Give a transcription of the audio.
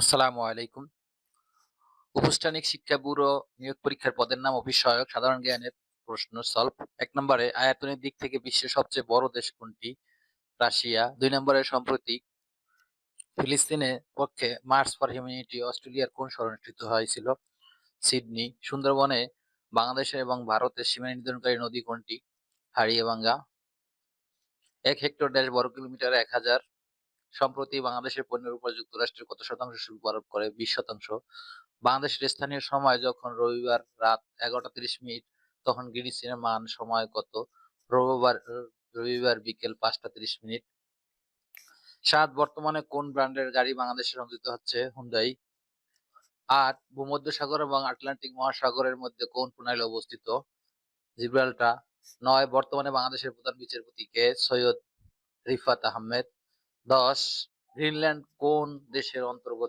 আসসালামু আলাইকুম। উপস্থানিক শিক্ষা ব্যুরো নিয়োগ পরীক্ষার পদের নাম সহায়ক সাধারণ জ্ঞানের প্রশ্ন সলভ। এক নম্বরে, আয়তনের দিক থেকে বিশ্বের সবচেয়ে বড় দেশ কোনটি? রাশিয়া। দুই নম্বরে, সম্প্রতি ফিলিস্তিনের পক্ষে মার্চ ফর হিউম্যানিটি, অস্ট্রেলিয়ার কোন শহরে অনুষ্ঠিত হয়েছিল? সিডনি। সুন্দরবনে বাংলাদেশের এবং ভারতের সীমানা নির্ধারণকারী নদী কোনটি? হাড়িয়াভাঙ্গা। ১ হেক্টর ড্যাশ বর্গ কিলোমিটার, এক ১০০০ সম্প্রতি বাংলাদেশের পণ্যের উপর যুক্তরাষ্ট্রের কত শতাংশ শুল্ক আরোপ করে? ২০ শতাংশ। বাংলাদেশের স্থানীয় সময় যখন রবিবার রাত ১১টা ৩০ মিনিট, তখন গ্রিনিচের মান সময় কত? রবিবার রবিবার বিকেল ৫টা ৩০ মিনিট। ৭ বর্তমানে কোন ব্র্যান্ডের গাড়ি বাংলাদেশে রঞ্জিত হচ্ছে? হুন্ডাই। ৮ ভূমধ্যসাগর এবং আটলান্টিক মহাসাগরের মধ্যে কোন প্রণালী অবস্থিত? জিব্রাল্টার। ৯ বর্তমানে বাংলাদেশের প্রধান বিচারপতি কে? সৈয়দ রিফাত আহমেদ। ১০ গ্রিনল্যান্ড কোন দেশের অন্তর্গত?